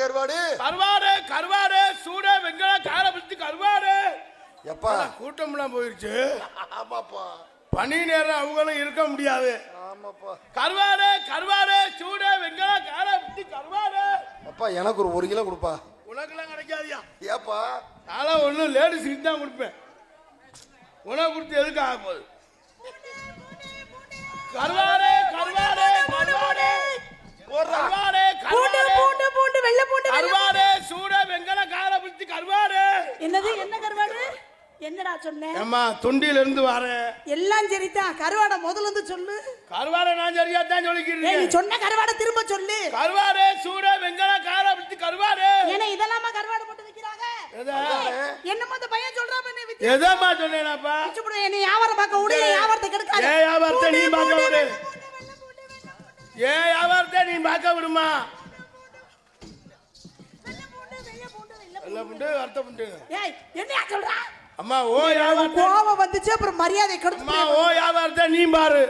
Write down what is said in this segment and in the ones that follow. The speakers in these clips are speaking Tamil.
கருவாடு? கருவாடு கருவாடு சூட வெங்கல கார பிடிச்சி கருவாடு. எப்பா? கூட்டம்லாம் போயிருச்சு. ஆமாப்பா. பனி நேரம் அவங்களும் இருக்க முடியாது. ஆமாப்பா. கருவாடு கருவாடு சூட வெங்கல கார பிடிச்சி கருவாடு. அப்பா எனக்கு ஒரு ஒரு கிலோ கொடுப்பா. உனக்கெல்லாம் கிடைக்காதியா? ஏப்பா? நான் ஒன்றும் லேடிஸுக்கு தான் கொடுப்பேன். உனக்கு கொடுத்து எதுக்கு ஆக போகுது? கருவாடு கருவாடு போடுறா கருவாடு பூண்டு கருவாடு பூண்டு பூண்டு வெள்ளை பூண்டு வெள்ளை கருவாடு சூட வெங்கல கார பிடிச்சி கருவாடு என்னது என்ன கருவாடு என்னடா சொன்னேன் ஏம்மா தொண்டியில இருந்து வரேன் எல்லாம் சரிதான் கருவாடை முதல்ல இருந்து சொல்லு கருவாடை நான் சரியா தான் ஏய் நீ சொல்லிக்கிறேன் சொன்ன கருவாடை திரும்ப சொல்லு கருவாடு சூட வெங்கல கார பிடிச்சி கருவாடு ஏன்னா இதெல்லாமா கருவாடு போட்டு விக்கிறாங்க என்னமோ அந்த பையன் சொல்றா பண்ணி வித்து எதம்மா சொன்னேனாப்பா விச்சு போடு என்னை வியாபாரம் பார்க்க விடு வியாபாரத்தை கெடுக்காத ஏன் வியாபாரத்தை நீ பார்க்க பூண்டு, விடு. ஏன் வியாபாரத்தை நீ பார்க்க விடுமா. வெள்ளை புண்டு வருத்த புண்டு ஏய் என்னையா சொல்றா அம்மா ஓ கோவம் வந்துச்சு அப்புறம் மரியாதை அம்மா கெடுத்து ஓ வியாபாரத்தை நீ பாரு.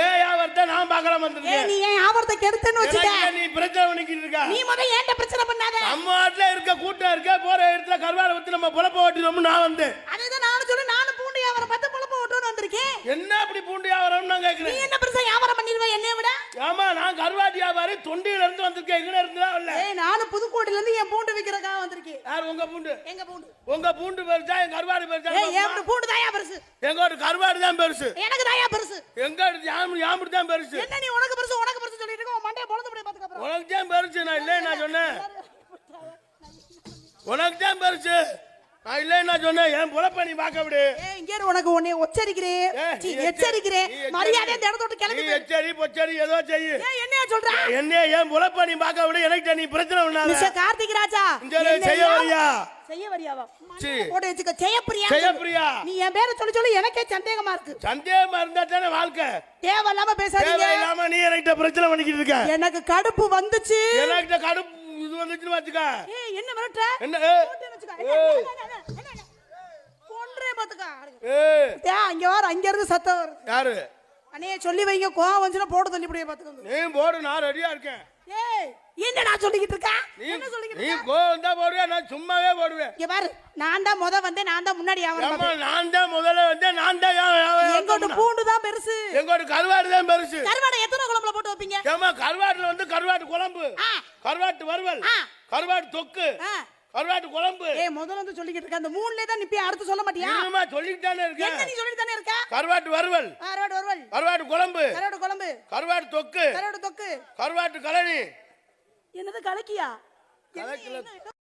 ஏன் வியாபாரத்தை நான் பார்க்கலாம் வந்திருக்கேன் நீ ஏன் வியாபாரத்தை கெடுத்தன்னு எனக்கு நீ பிரச்சனை பண்ணிக்கிட்டு இருக்கா? நீ முதல்ல ஏன்ட்ட பிரச்சனை பண்ணாத? நம்ம நாட்டுல இருக்க கூட்டம் இருக்க போற இடத்துல கருவாடை வச்சு நம்ம பொழப்ப ஓட்டிடுவோம்னு நான் வந்தேன். அதேதான் நானும் சொல்லி நானும் பூண்டு வியாபாரம் பார்த்து பொழப்ப விட்டுன்னு வந்திருக்கேன். என்ன அப்படி பூண்டு வியாபாரம்னு நான் நீ கேட்கிறேன் என்ன பெருசா ஆமா நான் கருவாட்டு வியாபாரி தொண்டியில இருந்து வந்திருக்கேன் எங்க இருந்து தான் வரல. ஏய் நானும் புதுக்கோட்டையில இருந்து என் பூண்டு விக்கிறதுக்காக வந்திருக்கேன். யார் உங்க பூண்டு? எங்க பூண்டு? உங்க பூண்டு பெருசா என் கருவாடு பெருசா ஏய் என் பூண்டு தாயா பெருசு. எங்க ஒரு கருவாடு தான் பெருசு. எனக்கு தாயா பெருசு. எங்க யாமு யாமுடு தான் பெருசு. என்ன நீ உனக்கு பெருசு உனக்கு பெருசு சொல்லிட்டு இருக்க? மண்டைய பொழுது போய் பாத்துக்க அப்புறம். உனக்கு தான் பெருசு நான் இல்லை நான் சொன்னேன். உனக்கு தான் பெருசு. நான் இல்லை நான் சொன்னேன் என் பொழப்ப நீ பார்க்க விடு? இங்க உனக்கு உன்னை எச்சரிக்கிறேன். நீ எச்சரி. மரியாதை இந்த இடத்த விட்டு கிளம்பி. எச்சரி பொச்சரி ஏதோ செய்யு என்னையா சொல்ற? என்ன என் பொழப்ப நீ பார்க்க விடு? எனக்கு நீ பிரச்சனை பண்ணாத. மிஸ்டர் கார்த்திக் ராஜா இந்த என்னை செய்ய வரியா செய்ய வரியாவா சீ. போட்டு வச்சுக்க ஜெயப்பிரியா ஜெயப்பிரியா. நீ என் பேரை சொல்லி சொல்லி எனக்கே சந்தேகமா இருக்கு. சந்தேகமா இருந்தா தானே வாழ்க்கை? தேவையில்லாம பேசாதீங்க. தேவையில்லாம நீ என்கிட்ட பிரச்சனை பண்ணிக்கிட்டு இருக்க. எனக்கு கடுப்பு வந்துச்சு. கடுப்பு இது வந்துச்சுன்னு வச்சுக்க. என்ன மிரட்டுற? என்ன பாத்துக்க அங்க வர அங்க இருந்து சத்தம் வருது. யாரு? அண்ணே சொல்லி வைங்க கோவம் வந்துச்சுன்னா போட்டு தள்ளி இப்படியே பாத்துக்கோங்க. நீ போடு நான் ரெடியா இருக்கேன். ஏய் என்னடா சொல்லிக்கிட்டு இருக்கா? என்ன சொல்லிக்கிட்டு நீ கோவம் தான் போடுவியா? நான் சும்மாவே போடுவேன். இங்க பாரு நான் தான் முத வந்தேன் நான் தான் முன்னாடி வியாபாரம் நான் தான் முதல்ல வந்தேன் நான் தான் யா- யா- யா- எங்கோட்டு பூண்டு தான் பெருசு. எங்கோட கருவாடு தான் பெருசு. கருவாடை எத்தனை குழம்புல போட்டு வைப்பீங்க? ஏமா வந்து கருவாட்டு குழம்பு. கருவாட்டு வறுவல். ஆ. கருவாட்டு தொக்கு. கருவாட்டு குழம்பு. ஏய் முதல்ல வந்து சொல்லிக்கிட்டு இருக்க அந்த மூணுல தான் நிப்பி அடுத்து சொல்ல மாட்டியா? இன்னுமா சொல்லிட்டு தானே என்ன இருக்கேன் நீ சொல்லிட்டு தானே இருக்க? கருவாட்டு வறுவல். கருவாடு வருவல் கருவாட்டு குழம்பு. கருவாடு குழம்பு. கருவாட்டு தொக்கு. கருவாடு தொக்கு. கருவாட்டு கலனி என்னது கலக்கியா? கலக்கல. என்ன- என்ன-